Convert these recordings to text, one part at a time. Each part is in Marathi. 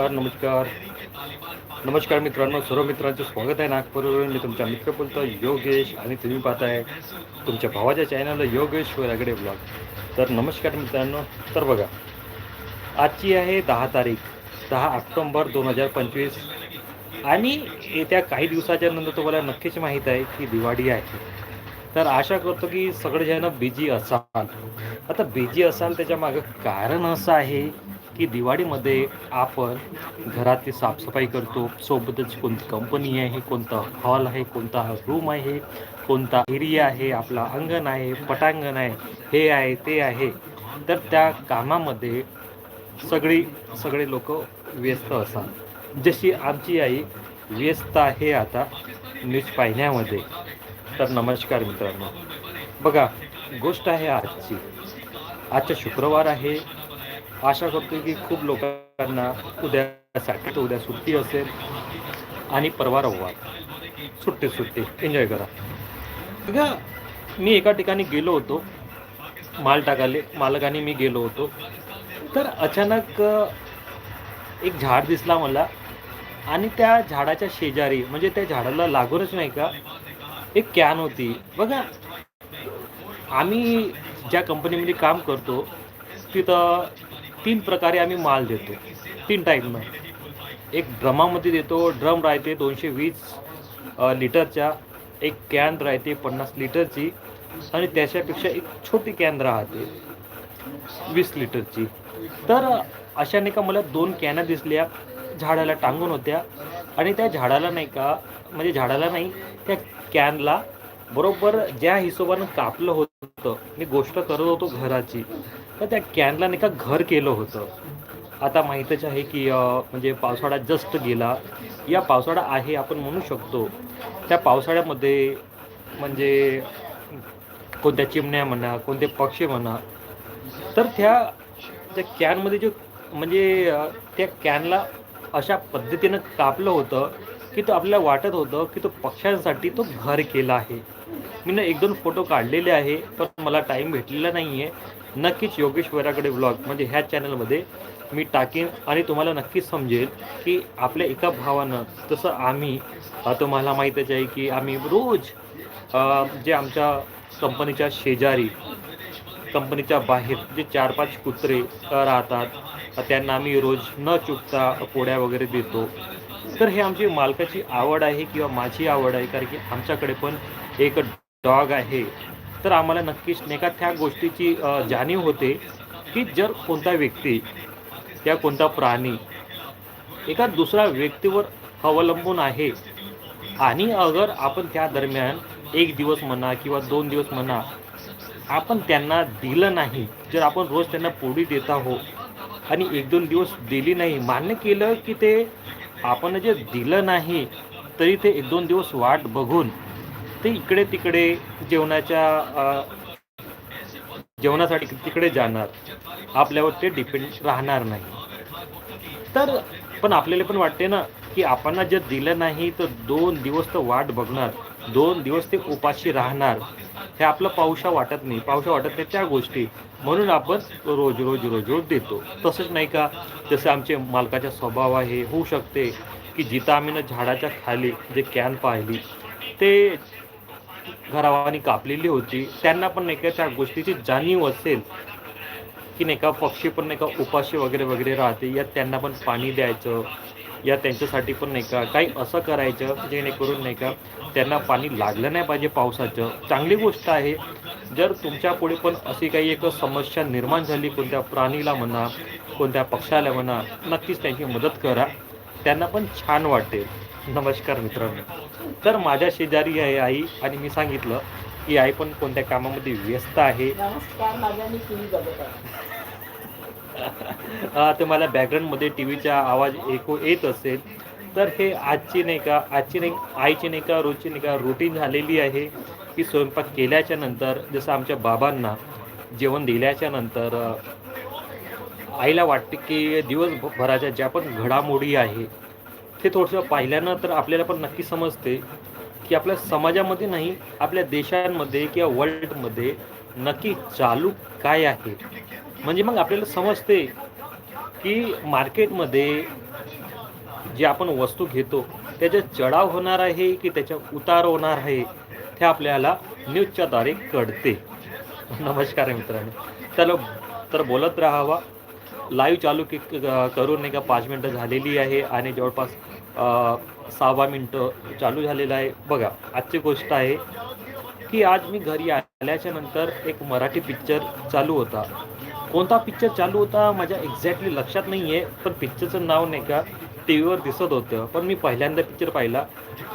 नमस्कार नमस्कार. मित्रांनो सर्व मित्रांचं स्वागत आहे नागपूरवरून. मी तुमचा मित्र बोलतो योगेश आणि तुम्ही पाहताय तुमच्या भावाच्या चॅनलला योगेश वरागडे ब्लॉग तर नमस्कार मित्रांनो. तर बघा आजची आहे दहा तारीख दहा ऑक्टोंबर दोन हजार पंचवीस. आणि येत्या काही दिवसाच्या नंतर तुम्हाला नक्कीच माहीत आहे की दिवाळी आहे. तर आशा करतो की सगळेजण बिझी असाल. आता बिझी असाल त्याच्या मागं कारण असं आहे की दिवाळीमध्ये आपण घराची साफसफाई करतो सोबतच कोणती कंपनी आहे कोणता हॉल आहे कोणता रूम आहे कोणता एरिया आहे आपला अंगण आहे पटांगण आहे हे आहे ते आहे. तर त्या कामामध्ये सगळी सगळे लोक व्यस्त असतात. जशी आमची आई व्यस्त आहे आता न्यूज पाहण्यामध्ये तर नमस्कार मित्रांनो. बघा गोष्ट आहे आजची. आजचा शुक्रवार आहे. आशा करतो की खूप लोकांना उद्यासाठी उद्या सुट्टी असेल आणि परवा रविवार. सुट्टी सुट्टी. एन्जॉय करा. बघा मी एका ठिकाणी गेलो होतो. माल टाकाले मालकाने मी गेलो होतो. तर अचानक एक झाड दिसला मला आणि त्या झाडाच्या शेजारी म्हणजे त्या झाडाला लागूनच नाही का एक कॅन होती. बघा आम्ही ज्या कंपनीमध्ये काम करतो तिथं तीन प्रकारे आम्ही माल देतो. तीन टाईपनं एक ड्रमामध्ये देतो ड्रम राहते दोनशे वीस लिटरच्या. एक कॅन राहते पन्नास लिटरची आणि त्याच्यापेक्षा एक छोटी कॅन राहते वीस लिटरची. तर अशाने का मला दोन कॅना दिसल्या झाडाला टांगून होत्या. आणि त्या झाडाला नाही का म्हणजे झाडाला नाही त्या कॅनला बरोबर ज्या हिशोबानं कापलं होतं मी गोष्ट करत होतो घराची. तर त्या कॅनला नाही का घर केलं होतं? आता माहीतच आहे की म्हणजे पावसाळा जस्ट गेला. या पावसाळा आहे आपण म्हणू शकतो. त्या पावसाळ्यामध्ये म्हणजे कोणत्या चिमण्या म्हणा कोणते पक्षी म्हणा तर त्या त्या कॅनमध्ये जे म्हणजे त्या कॅनला अशा पद्धतीनं कापलं होतं की तो आपल्याला वाटत होतं की तो पक्ष्यांसाठी तो घर केला आहे. मी ना एक दोन फोटो काढलेले आहे पण मला टाईम भेटलेला नाही आहे नक्कीच योगेश्वराकडे ब्लॉग म्हणजे ह्या चॅनलमध्ये मी टाकीन आणि तुम्हाला नक्कीच समजेल की आपल्या एका भावानं तसं आम्ही तुम्हाला माहीतच आहे की आम्ही रोज जे आमच्या कंपनीच्या शेजारी कंपनीच्या बाहेर जे चार पाच कुत्रे राहतात त्यांना आम्ही रोज न चुकता पोळ्या वगैरे देतो. तर हे आमची मालकाची आवड आहे किंवा माझी आवड आहे कारण की आमच्याकडे पण एक डॉग आहे. तर आम्हाला नक्कीच नाही का त्या गोष्टीची जाणीव होते की जर कोणता व्यक्ती त्या कोणता प्राणी एका दुसऱ्या व्यक्तीवर अवलंबून आहे आणि अगर आपण त्या दरम्यान एक दिवस म्हणा किंवा दोन दिवस म्हणा आपण त्यांना दिलं नाही जर आपण रोज त्यांना पोळी देत आहो आणि एक दोन दिवस दिली नाही मान्य केलं की ते आपण जे दिलं नाही तरी ते एक दोन दिवस वाट बघून ते इकडे तिकडे जेवणाच्या जेवणासाठी तिकडे जाणार. आपल्यावर ते डिपेंड राहणार नाही. तर पण आपल्याला पण वाटते ना की आपण जर दिलं नाही तर दोन दिवस तर वाट बघणार. दोन दिवस ते उपाशी राहणार. हे आपलं पावसा वाटत नाही. पावसा वाटत नाही त्या गोष्टी. म्हणून आपण रोज रोज रोज रोज देतो. तसंच नाही का? जसं आमचे मालकाचा स्वभाव आहे होऊ शकते की जिथं आम्ही ना झाडाच्या खाली जे कॅन पाहिली ते घरावानी कापलेली होती. त्यांना पण नाही का त्या गोष्टीची जाणीव असेल की नाही का पक्षी पण नाही का उपाशी वगैरे वगैरे राहते. या त्यांना पण पाणी द्यायचं. या त्यांच्यासाठी पण नाही का काही असं करायचं जेणेकरून नाही का त्यांना पाणी लागलं नाही पाहिजे पावसाचं. चांगली गोष्ट आहे. जर तुमच्यापुढे पण अशी काही एक समस्या निर्माण झाली कोणत्या प्राणीला म्हणा कोणत्या पक्षाला म्हणा नक्कीच त्यांची मदत करा. त्यांना पण छान वाटेल. नमस्कार मित्रांनो. तर माझ्या शेजारी आहे आई आणि मी सांगितलं की आई पण कोणत्या कामामध्ये व्यस्त आहे? नमस्कार माझा मी टी व्ही बघत आहे. अ, तुम्हाला बॅकग्राऊंडमध्ये टी व्हीचा आवाज ऐकू येत असेल. तर हे आजची नाही का आजची नाही आईची नाही का रोजची नाही का रुटीन झालेली आहे की स्वयंपाक केल्याच्यानंतर जसं आमच्या बाबांना जेवण दिल्याच्या नंतर आईला वाटते की दिवसभराच्या ज्या पण घडामोडी आहे ते थोडंसं पाहिल्यानं तर आपल्याला पण नक्की समजते की आपल्या समाजामध्ये नाही आपल्या देशांमध्ये किंवा वर्ल्डमध्ये नक्की चालू काय आहे. म्हणजे मग आपल्याला समजते की मार्केटमध्ये जे आपण वस्तू घेतो त्याचा चढाव होणार आहे की त्याच्या उतार होणार आहे ते आपल्याला न्यूजच्याद्वारे कळते. नमस्कार मित्रांनो. चलो तर बोलत राहावा. लाईव्ह चालू की करून नाही का पाच मिनटं झालेली आहे आणि जवळपास सहावा मिनटं चालू झालेलं आहे. बघा आजची गोष्ट आहे की आज मी घरी आल्याच्यानंतर एक मराठी पिक्चर चालू होता. कोणता पिक्चर चालू होता माझ्या एक्झॅक्टली लक्षात नाही आहे पण पिक्चरचं नाव नाही का टी व्हीवर दिसत होतं. पण मी पहिल्यांदा पिक्चर पाहिला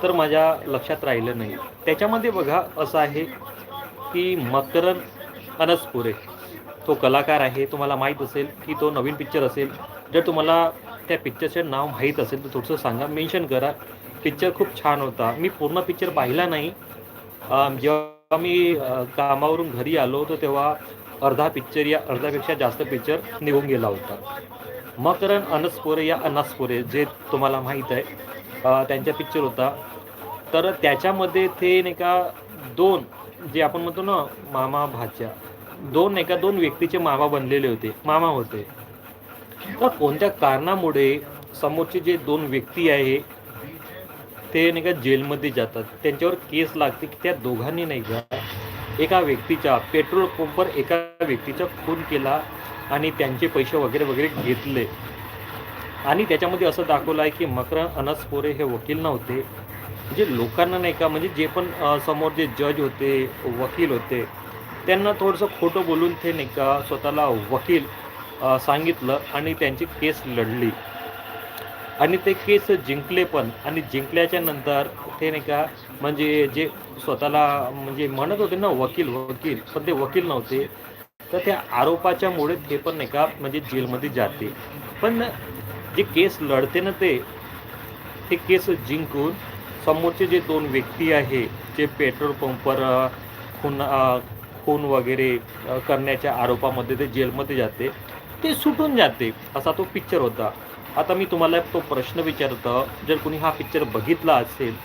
तर माझ्या लक्षात राहिलं नाही. त्याच्यामध्ये बघा असं आहे की मकरन अनसपुरे. तो कलाकार आहे तुम्हाला माहीत असेल की तो नवीन पिक्चर असेल. जर तुम्हाला त्या पिक्चरचे नाव माहीत असेल तर थोडंसं सांगा मेन्शन करा. पिक्चर खूप छान होता. मी पूर्ण पिक्चर पाहिला नाही. जेव्हा मी कामावरून घरी आलो तर तेव्हा अर्धा पिक्चर या अर्ध्यापेक्षा जास्त पिक्चर निघून गेला होता. मकरण अनसपुरे या अनासपुरे जे तुम्हाला माहीत आहे त्यांचा पिक्चर होता. तर त्याच्यामध्ये ते नाही का दोन जे आपण म्हणतो ना मामा भाच्या दोन एका दोन व्यक्तीचे मामा बनलेले होते मामा होते. तर कोणत्या कारणामुळे समोरचे जे दोन व्यक्ती आहे ते नाही का जेलमध्ये जातात. त्यांच्यावर केस लागते की त्या दोघांनी नाही का एका व्यक्तीच्या पेट्रोल पंपवर एका व्यक्तीचा खून केला आणि त्यांचे पैसे वगैरे वगैरे घेतले. आणि त्याच्यामध्ये असं दाखवलं आहे की मकरन अनसपोरे हे वकील नव्हते. जे लोकांना नाही का म्हणजे जे पण समोर जे जज होते वकील होते त्यांना थोडंसं खोटं बोलून ते नाही का स्वतःला वकील सांगितलं आणि त्यांची केस लढली. आणि ते केस जिंकले पण आणि जिंकल्याच्या नंतर ते नाही का म्हणजे जे स्वतःला म्हणजे म्हणत होते ना वकील वकील पण ते वकील नव्हते. तर त्या आरोपाच्यामुळे ते पण नाही का म्हणजे जेलमध्ये जाते. पण जे केस लढते ना ते ते केस जिंकून समोरचे जे दोन व्यक्ती आहे जे पेट्रोल पंपवर अ, खून खून वगैरे करण्याच्या आरोपामध्ये ते जेलमध्ये जाते. ते सुटून जाते असा तो पिक्चर होता. आता मी तुम्हाला तो प्रश्न विचारतो जर कोणी हा पिक्चर बघितला असेल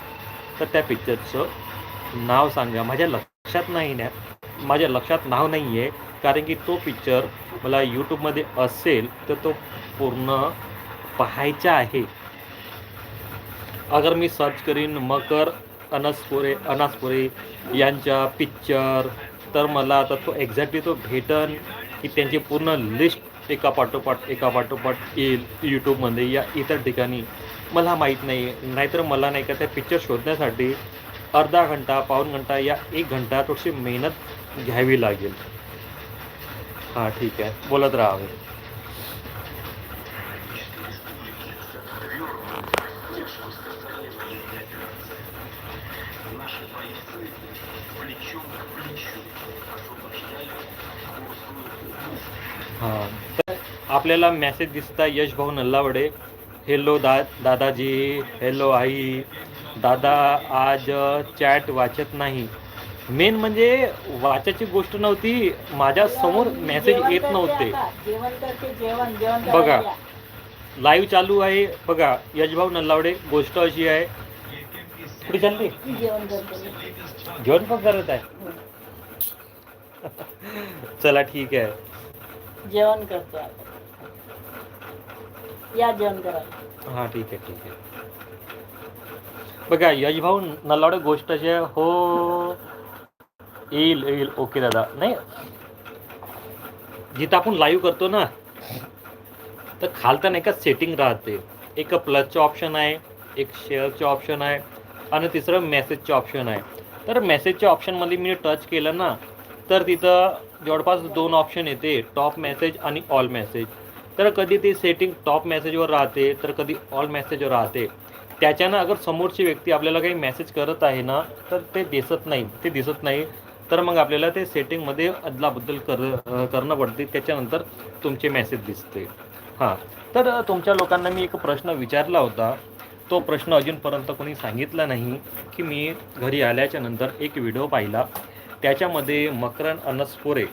तर त्या पिक्चरचं नाव सांगा. माझ्या लक्षात नाही ना माझ्या लक्षात नाव नाही आहे कारण की तो पिक्चर मला यूट्यूबमध्ये असेल तर तो पूर्ण पाहायचा आहे. अगर मी सर्च करीन मकर अनसपुरे अनासपुरे यांच्या पिक्चर तर मला आता तो एक्झॅक्टली तो भेटन की त्यांची पूर्ण लिस्ट एका पाठोपाठ एका पाठोपाठ येईल यूट्यूबमध्ये या इतर ठिकाणी. मला माहीत नाही नाहीतर मला नाही का त्या पिक्चर शोधण्यासाठी अर्धा घंटा पाऊण घंटा या एक घंटा थोडीशी मेहनत घ्यावी लागेल. हां ठीक आहे. बोलत राहावे हां. तर आपल्याला मेसेज दिसता यश भाऊ नल्लावडे. हेलो दा दादाजी. हॅलो आई. दादा आज चॅट वाचत नाही. मेन म्हणजे वाचायची गोष्ट नव्हती माझ्यासमोर मेसेज येत नव्हते. बघा. लाईव्ह चालू आहे. बघा यशभाऊ नल्लावडे गोष्ट अशी आहे. कुठे चालली? जेवण पण करत आहे. चला ठीक आहे. जेवण करतो आता. या जेवण करा हां ठीक आहे ठीक आहे. बघा यशभाऊ नल्लावडे गोष्ट अशी आहे हो येईल येईल ओके दादा. नाही जिथं आपण लाईव्ह करतो ना तर खालता नाही का सेटिंग राहते. एक प्लसचं ऑप्शन आहे एक शेअरचं ऑप्शन आहे आणि तिसरं मेसेजचं ऑप्शन आहे. तर मेसेजच्या ऑप्शनमध्ये मी टच केलं ना तर तिथं जवळपास दोन ऑप्शन येते. टॉप मेसेज आणि ऑल मेसेज तर कधी ती सेटिंग टॉप मेसेजवर राहते तर कधी ऑल मेसेजवर राहते. त्याच्यानं अगर समोरची व्यक्ती आपल्याला काही मेसेज करत आहे ना तर ते दिसत नाही. ते दिसत नाही. तर मग आपल्याला ते सेटिंगमध्ये अदलाबद्दल कर करणं पडते. त्याच्यानंतर तुमचे मेसेज दिसते. हां. तर तुमच्या लोकांना मी एक प्रश्न विचारला होता. तो प्रश्न अजूनपर्यंत कोणी सांगितला नाही की मी घरी आल्याच्यानंतर एक व्हिडिओ पाहिला. त्याच्यामध्ये मकरन अनसपुरे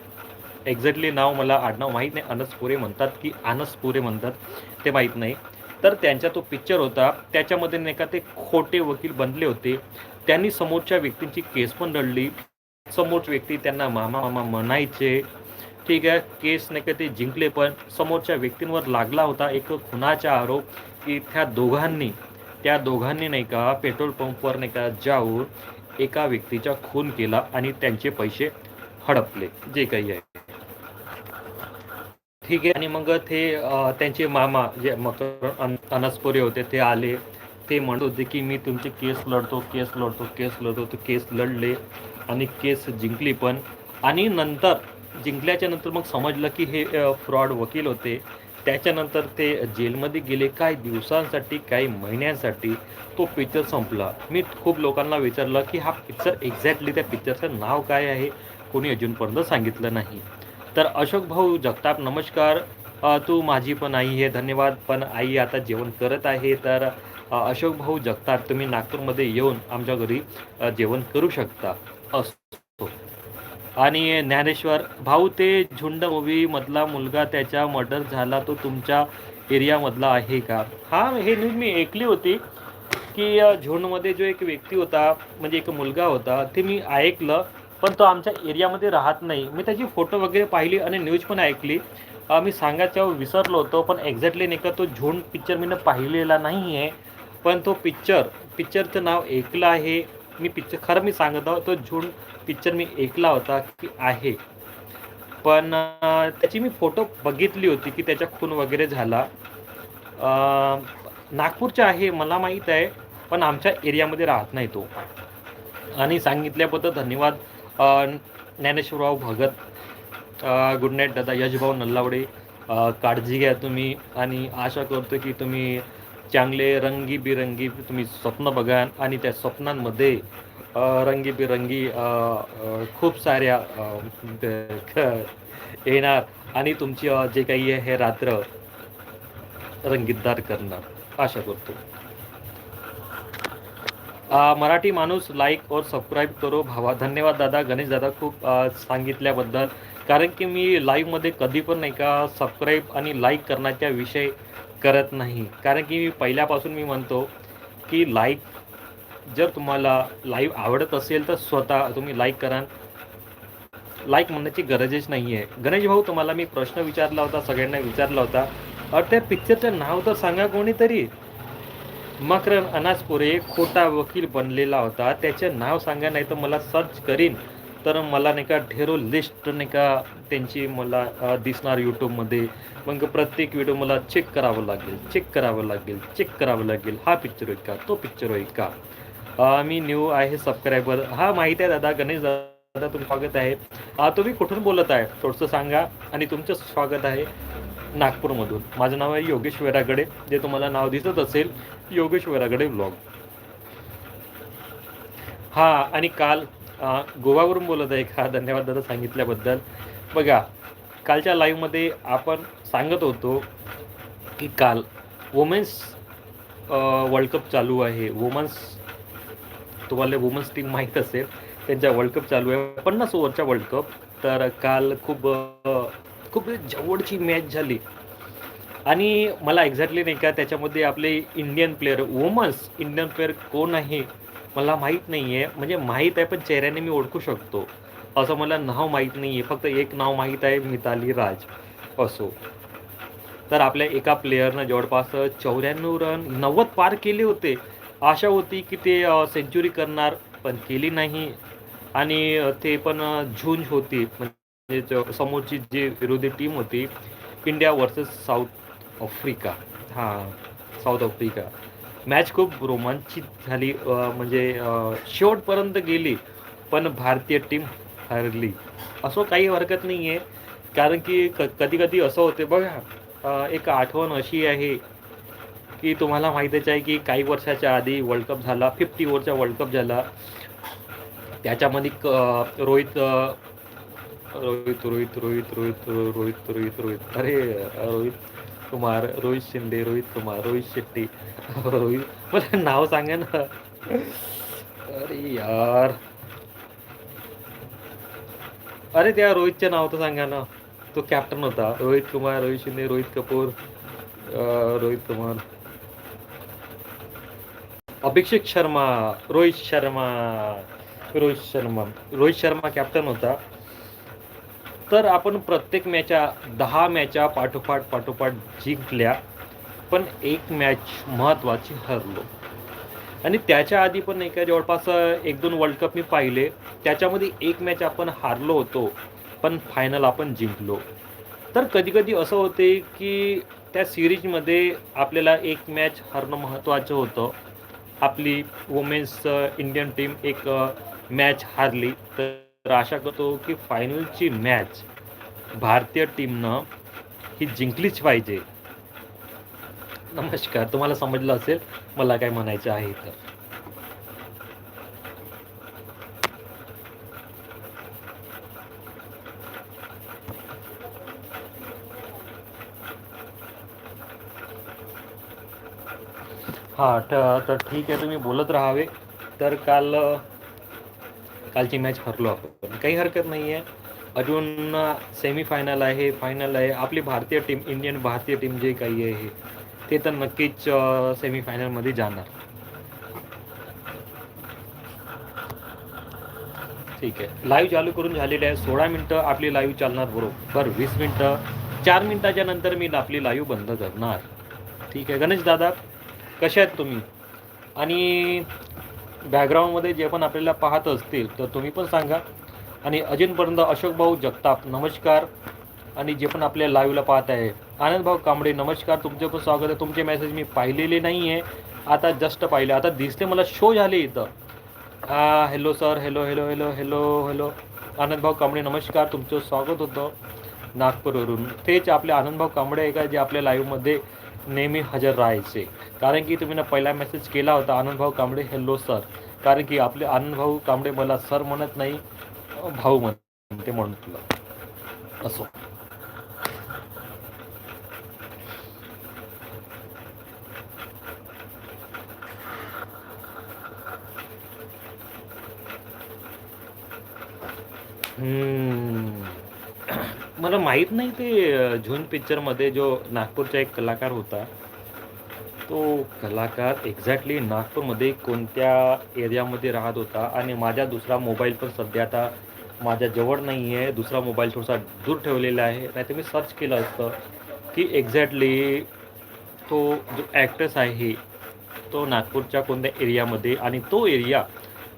एक्झॅक्टली नाव मला आडनाव माहीत नाही अनसपुरे म्हणतात की अनसपुरे म्हणतात ते माहीत नाही. तर त्यांचा तो पिक्चर होता त्याच्यामध्ये नाही का ते खोटे वकील बनले होते. त्यांनी समोरच्या व्यक्तींची केस पण लढली समोरची व्यक्ती त्यांना मामा मामा म्हणायचे. ठीक आहे केस नाही का ते जिंकले पण समोरच्या व्यक्तींवर लागला होता एक खुनाचा आरोप की त्या दोघांनी त्या दोघांनी नाही का पेट्रोल पंपवर नाही का जाऊन एका व्यक्तीचा खून केला आणि त्यांचे पैसे हडपले जे काही आहे. ठीक आहे आणि मग ते त्यांचे मामा जे मकर अनसपुरे होते ते आले. ते म्हणत होते की मी तुमची केस लढतो केस लढतो केस लढतो. ते केस लढले आणि केस जिंकली पण. आणि नंतर जिंकल्याच्या नंतर मग समजलं की हे फ्रॉड वकील होते. त्याच्यानंतर ते जेलमध्ये गेले. काही दिवसांसाठी काही महिन्यांसाठी तो पिक्चर संपला. मी खूप लोकांना विचारलं की हा पिक्चर एक्झॅक्टली त्या पिक्चरचं नाव काय आहे? कोणी अजूनपर्यंत सांगितलं नाही. तर अशोक भाऊ जगताप नमस्कार. तू माझी पण आई आहे धन्यवाद. पण आई आता जेवण करत आहे. तर अशोक भाऊ जगताप तुम्ही नागपूरमध्ये येऊन आमच्या घरी जेवण करू शकता. असतो आणि ज्ञानेश्वर भाऊ ते झुंड मूवी मधला मुलगा त्याच्या मर्डर झाला तो तुमच्या एरियामधला आहे का? हा हे न्यूज मी ऐकली होती की झुंडमध्ये जो एक व्यक्ती होता म्हणजे एक मुलगा होता ते मी ऐकलं पण तो आमच्या एरियामध्ये राहत नाही. मी त्याची फोटो वगैरे पाहिली आणि न्यूज पण ऐकली. मी सांगायच्या विसरलो होतो पण एक्झॅक्टली नाही का तो झुंड पिक्चर मी पाहिलेला नाही आहे पण तो पिक्चर पिक्चरचं नाव ऐकलं आहे. मी पिक्चर खरं मी सांगत आहो तो झुंड पिक्चर मी ऐकला होता की आहे. पण त्याची मी फोटो बघितली होती की त्याचा खून वगैरे झाला. नागपूरच्या आहे मला माहीत आहे पण आमच्या एरियामध्ये राहत नाही तो. आणि सांगितल्याबद्दल धन्यवाद ज्ञानेश्वरराव भगत गुड नाईट दादा यशभाऊ नल्लावडे काळजी घ्या तुम्ही आणि आशा करतो की तुम्ही चांगले रंगीबिरंगी तुम्ही स्वप्न बघा आणि त्या स्वप्नांमध्ये रंगीबिरंगी खूप साऱ्या ख- येणार आणि तुमची जे काही आहे हे रात्र रंगीतदार करणार. आशा करतो. मराठी माणूस लाईक और सबस्क्राईब करो भावा. धन्यवाद दादा. गणेश दादा खूप सांगितल्याबद्दल. कारण की मी लाईव्हमध्ये कधी पण नाही का सबस्क्राईब आणि लाईक करण्याच्या विषय करत नाही. कारण की मी पहिल्यापासून मी म्हणतो की लाईक जर तुम्हाला लाईव्ह आवडत असेल तर स्वतः तुम्ही लाईक करा. लाईक म्हणण्याची गरजच नाही आहे गणेश भाऊ तुम्हाला मी प्रश्न विचारला होता सगळ्यांना विचारला होता. अरे त्या पिक्चरचं नाव तर सांगा कोणीतरी. मकरन अनासपुरे खोटा वकील बनलेला होता. त्याचं नाव सांगा नाही तर मला सर्च करीन. तर मला नाही का ढेरो लिस्ट नाही का त्यांची मला दिसणार यूट्यूबमध्ये मग प्रत्येक व्हिडिओ मला चेक करावं लागेल चेक करावं लागेल चेक करावं लागेल. हा पिक्चर होईल का? तो पिक्चर होईल का? मी न्यू आहे सबस्क्रायबर हा माहिती आहे दादा गणेश दादा तुमचं स्वागत आहे. तुम्ही कुठून बोलत आहे? थोडंसं सांगा. आणि तुमचं स्वागत आहे नागपूरमधून. माझं नाव आहे योगेश वेरागडे. जे तुम्हाला नाव दिसत असेल योगेश वेरागडे ब्लॉग हा आणि काल गोवावरून बोलत आहे. का धन्यवाद दादा सांगितल्याबद्दल. बघा कालच्या लाईव्हमध्ये आपण सांगत होतो की काल वुमेन्स वर्ल्ड कप चालू आहे. वुमन्स तुम्हाला वुमन्स टीम माहीत असेल त्यांच्या वर्ल्ड कप चालू आहे. पन्नास ओव्हरच्या वर्ल्ड कप तर काल खूप खूप जवळची मॅच झाली. आणि मला एक्झॅक्टली नाही का त्याच्यामध्ये आपले Indian player women's Indian player कोण आहे? मला माहीत नाही आहे म्हणजे माहीत आहे पण चेहऱ्याने मी ओळखू शकतो. असं मला नाव माहीत नाही आहे फक्त एक नाव माहीत आहे मिताली राज. असो. तर आपल्या एका प्लेयरनं जवळपास चौऱ्याण्णव रन नव्वद पार केले होते. आशा होती की ते सेंचुरी करणार पण केली नाही. आणि ते पण झुंज होती. म्हणजे समोरची जी विरोधी टीम होती इंडिया वर्सेस साऊथ आफ्रिका. हां साऊथ आफ्रिका. मॅच खूप रोमांचित झाली म्हणजे शेवटपर्यंत गेली पण भारतीय टीम हरली. असं काही हरकत नाही आहे कारण की क कधी कधी असं होते बघा एक आठवण अशी आहे की तुम्हाला माहितीच आहे की काही वर्षाच्या आधी वर्ल्ड कप झाला फिफ्टी ओव्हरचा वर्ल्ड कप झाला. त्याच्यामध्ये क- रोहित रोहित रोहित रोहित रोहित रोहित रोहित रोहित अरे रोहित. कुमार रोहित शिंदे रोहित कुमार रोहित शेट्टी रोहित. मला नाव सांगा ना. अरे यार. अरे त्या रोहितचे नाव तर सांगा ना. तो कॅप्टन होता. रोहित कुमार रोहित शिंदे रोहित कपूर रोहित कुमार. अभिषेक शर्मा रोहित शर्मा रोहित शर्मा. रोहित शर्मा कॅप्टन होता. तर आपण प्रत्येक मॅचा दहा मॅचा पाठोपाठ पाठोपाठ जिंकल्या पण एक मॅच महत्त्वाची हरलो. आणि त्याच्या आधी पण नाही का जवळपास एक दोन वर्ल्ड कप मी पाहिले. त्याच्यामध्ये एक मॅच आपण हारलो होतो पण फायनल आपण जिंकलो. तर कधीकधी असं होते की त्या सिरीजमध्ये आपल्याला एक मॅच हरणं महत्त्वाचं होतं. आपली वुमेन्स इंडियन टीम एक मॅच हारली तर तर आशा करतो की फायनलची मॅच भारतीय टीमनं ही जिंकलीच पाहिजे. नमस्कार तुम्हाला समजलं असेल मला काय म्हणायचं आहे तर हां तर ठीक आहे तुम्ही बोलत राहावे. तर काल कालची मॅच हरलो आपण. काही हरकत नाही आहे अजून सेमीफायनल आहे फायनल आहे. आपली भारतीय टीम इंडियन भारतीय टीम जे काही आहे ते तर नक्कीच सेमीफायनलमध्ये जाणार. ठीक आहे. लाईव्ह चालू करून झालेली आहे. सोळा मिनटं आपली लाईव्ह चालणार बरोबर. वीस मिनटं. चार मिनटाच्या नंतर मी आपली लाईव्ह बंद करणार. ठीक आहे. गणेश दादा कसे आहेत तुम्ही? आणि बॅकग्राऊंडमध्ये जे पण आपल्याला पाहत असतील तर तुम्ही पण सांगा. आणि अजूनपर्यंत अशोक भाऊ जगताप नमस्कार. आणि जे पण आपल्या लाईव्हला पाहत आहे आनंद भाऊ कांबळे नमस्कार. तुमचे पण स्वागत आहे. तुमचे मेसेज मी पाहिलेले नाही आहे आता जस्ट पाहिले. आता दिसते मला शो झाले इथं. हा hello sir hello hello hello hello hello आनंदभाऊ Kamble नमस्कार. तुमचं स्वागत होतं नागपूरवरून. तेच आपले आनंदभाऊ कांबळे आहे का जे आपल्या लाईव्हमध्ये नेहमी हजर राहायचे. कारण की तुम्ही ना पहिला मेसेज केला होता आनंद भाऊ कांबळे हॅलो सर कारण की आपले आनंद भाऊ कांबळे मला सर म्हणत नाही भाऊ म्हणते म्हणून तुला असो. हम्म. मला माहीत नाही ते झून पिक्चरमध्ये जो नागपूरचा एक कलाकार होता तो कलाकार एक्झॅक्टली नागपूरमध्ये कोणत्या एरियामध्ये राहत होता आणि माझा दुसरा मोबाईल पण सध्या आता माझ्या जवळ नाही आहे दुसरा मोबाईल थोडासा दूर ठेवलेला आहे. नाही तर मी सर्च केलं असतं की एक्झॅक्टली तो जो ॲक्ट्रेस आहे तो नागपूरच्या कोणत्या एरियामध्ये आणि तो एरिया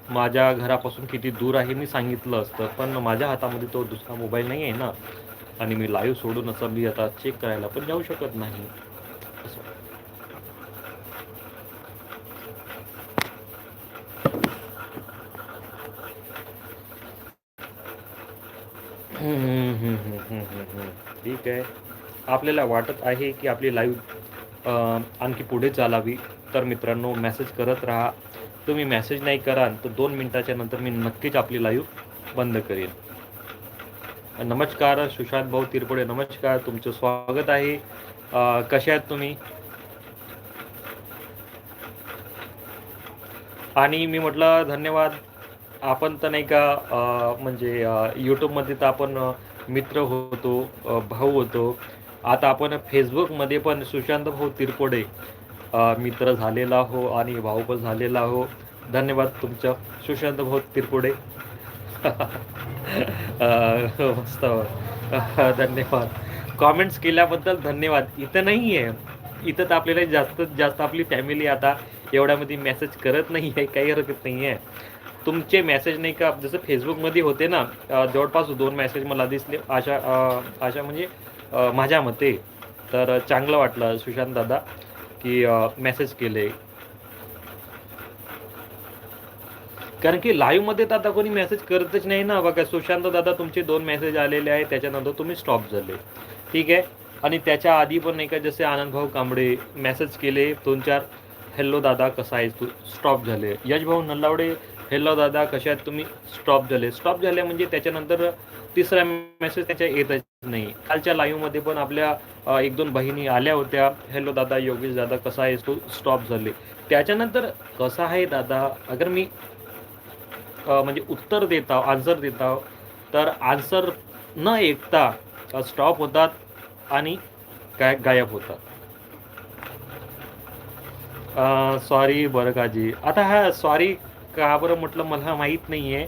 माझ्या घरापासून किती दूर आहे मी सांगितलं असतं. पण माझ्या हातामध्ये तो दुसरा मोबाईल नाही आहे ना. आणि मी लाईव्ह सोडून असं मी आता चेक करायला पण जाऊ शकत नाही. ठीक आहे. आपल्याला वाटत आहे की आपली लाईव्ह आणखी पुढे चालावी. तर मित्रांनो मेसेज करत राहा. तुम्ही मेसेज नाही कराल तर दोन मिनटाच्या नंतर मी नक्कीच आपली लाईव्ह बंद करेन. नमस्कार सुशांत भाऊ तिरपुडे नमस्कार तुमचं स्वागत आहे. कसे आहेत तुम्ही? आणि मी म्हटलं धन्यवाद. आपण तर नाही का म्हणजे यूट्यूबमध्ये तर आपण मित्र होतो भाऊ होतो. आता आपण फेसबुकमध्ये पण सुशांत भाऊ तिरपुडे मित्र झालेला हो आणि भाऊ पण झालेला हो धन्यवाद तुमचं. सुशांत भाऊ तिरपुडे. मस्त. धन्यवाद. कॉमेंट्स केल्याबद्दल धन्यवाद. इथं नाही आहे इथं तर आपल्याला जास्तीत जास्त आपली फॅमिली आता एवढ्यामध्ये मेसेज करत नाही आहे काही हरकत नाही आहे तुमचे मेसेज नाही का जसं फेसबुकमध्ये होते ना जवळपास दोन मेसेज मला दिसले अशा अशा म्हणजे माझ्या मते. तर चांगलं वाटलं सुशांत दादा की मेसेज केले. कारण की लाईव्हमध्ये तर आता कोणी मेसेज करतच नाही ना. बघा सुशांत दादा तुमचे दोन मेसेज आलेले आहे त्याच्यानंतर तुम्ही स्टॉप झाले. ठीक आहे? आणि त्याच्या आधी पण नाही का जसे आनंदभाऊ कांबळे मेसेज केले दोन चार हॅलो दादा कसा आहेस तू? स्टॉप झाले. यशभाऊ नल्लावडे हॅलो दादा कशा आहेत तुम्ही? स्टॉप झाले. स्टॉप झाले म्हणजे त्याच्यानंतर तिसरा मेसेज त्याच्या येतच नाही. कालच्या लाईव्हमध्ये पण आपल्या एक दोन बहिणी आल्या होत्या. हॅलो दादा योगेश दादा कसा आहेस तू? स्टॉप झाले. त्याच्यानंतर कसा आहे दादा? अगर मी म्हणजे उत्तर देता आन्सर देता. तर आन्सर न ऐकता स्टॉप होतात आणि काय गायब होतात. सॉरी बरं काजी आता हा सॉरी का बरं म्हटलं मला माहीत नाही आहे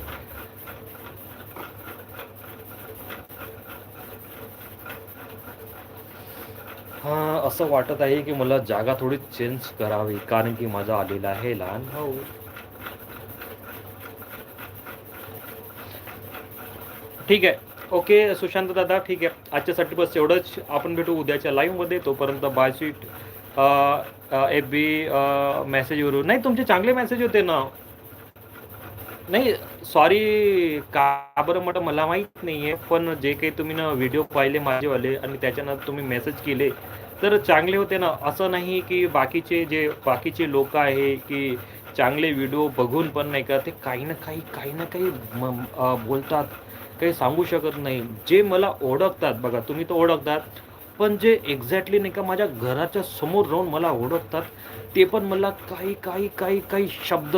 हां असं वाटत आहे की मला जागा थोडी चेंज करावी कारण की माझा आलेला आहे लहान भाऊ. ठीक आहे. ओके सुशांत दादा ठीक आहे. आजच्यासाठी बस एवढंच. आपण भेटू उद्याच्या लाईव्हमध्ये तोपर्यंत बाय स्वीट एफ बी मेसेजवरून नाही तुमचे चांगले मेसेज होते ना. नाही सॉरी का बरं म्हटलं मला माहीत नाही आहे पण जे काही तुम्ही ना व्हिडिओ पाहिले माझेवाले आणि त्याच्यानंतर तुम्ही मेसेज केले तर चांगले होते ना. असं नाही की बाकीचे जे बाकीचे लोक आहे की चांगले व्हिडिओ बघून पण नाही का ते काही ना काही काही ना काही बोलतात. काही सांगू शकत नाही. जे मला ओळखतात बघा तुम्ही तर ओळखतात पण जे एक्झॅक्टली नाही का माझ्या घराच्या समोर राहून मला ओळखतात ते पण मला काही काही काही काही शब्द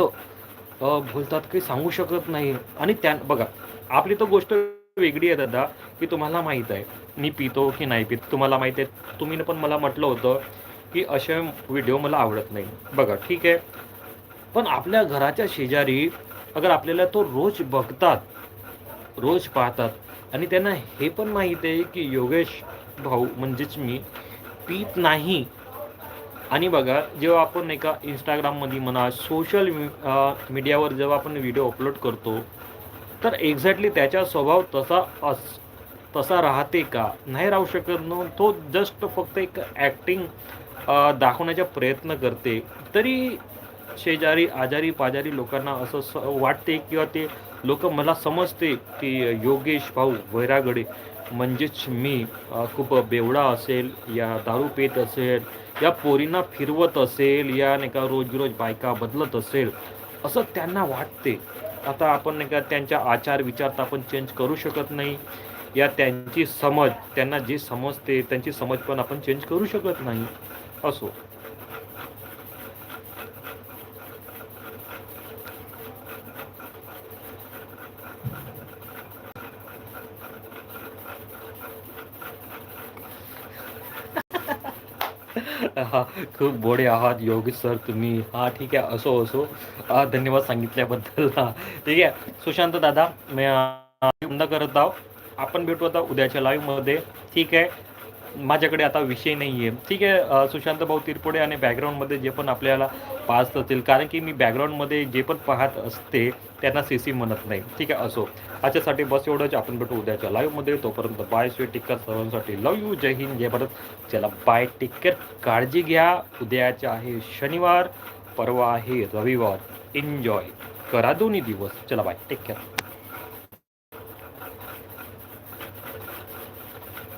बोलतात काही सांगू शकत नाही. आणि त्या बघा आपली तर गोष्ट वेगळी आहे दादा की तुम्हाला माहीत आहे मी पितो की नाही पित तुम्हाला माहीत आहे तुम्ही पण मला म्हटलं होतं की असे व्हिडिओ मला आवडत नाही. बघा ठीक आहे. पण आपल्या घराच्या शेजारी अगर आपल्याला तो रोज बघतात रोज पाहतात. आणि त्यांना हे पण माहीत आहे की योगेश भाऊ म्हणजेच मी पीत नाही. आणि बघा जेव्हा आपण एका इंस्टाग्राममध्ये म्हणा सोशल मीडियावर जेव्हा आपण व्हिडिओ अपलोड करतो तर एक्झॅक्टली त्याचा स्वभाव तसा अस तसा राहते का? नाही राहू शकत न तो जस्ट फक्त एक ॲक्टिंग दाखवण्याचा प्रयत्न करते. तरी शेजारी आजारी पाजारी लोकांना असं स वाटते किंवा ते लोक मला समजते की योगेश भाऊ वैरागडे म्हणजेच मी खूप बेवडा असेल या दारू पेत असेल या पोरींना फिरवत असेल या नाही का रोज रोज बायका बदलत असेल असं त्यांना वाटते. आता आपण नाही का त्यांच्या आचार विचार तर आपण चेंज करू शकत नाही. या त्यांची समज त्यांना जे समजते त्यांची समज पण आपण चेंज करू शकत नाही. असो. हा खूप बोडे आहात योगेश सर तुम्ही. हा ठीक आहे असो असो. हा, धन्यवाद सांगितल्याबद्दल. हा ठीक आहे. सुशांत दादा मी बंद करत आहो आपण भेटू आता उद्याच्या लाईव्हमध्ये ठीक आहे? माझ्याकडे आता विषय नाही आहे ठीक आहे सुशांत भाऊ तिरपुडे आणि बॅकग्राऊंडमध्ये जे पण आपल्याला पाहत असतील कारण की मी बॅकग्राऊंडमध्ये जे पण पाहत असते त्यांना सी सी म्हणत नाही. ठीक आहे असो. आजच्यासाठी बस एवढंच. आपण भेटू उद्याच्या लाईव्हमध्ये तोपर्यंत बाय स्वीट टिक्कर सर्वांसाठी. लव यू जय हिंद जय भारत. चला बाय टेक काळजी घ्या. उद्याच्या आहे शनिवार. परवा आहे रविवार. एन्जॉय करा दोन्ही दिवस. चला बाय टेक केअर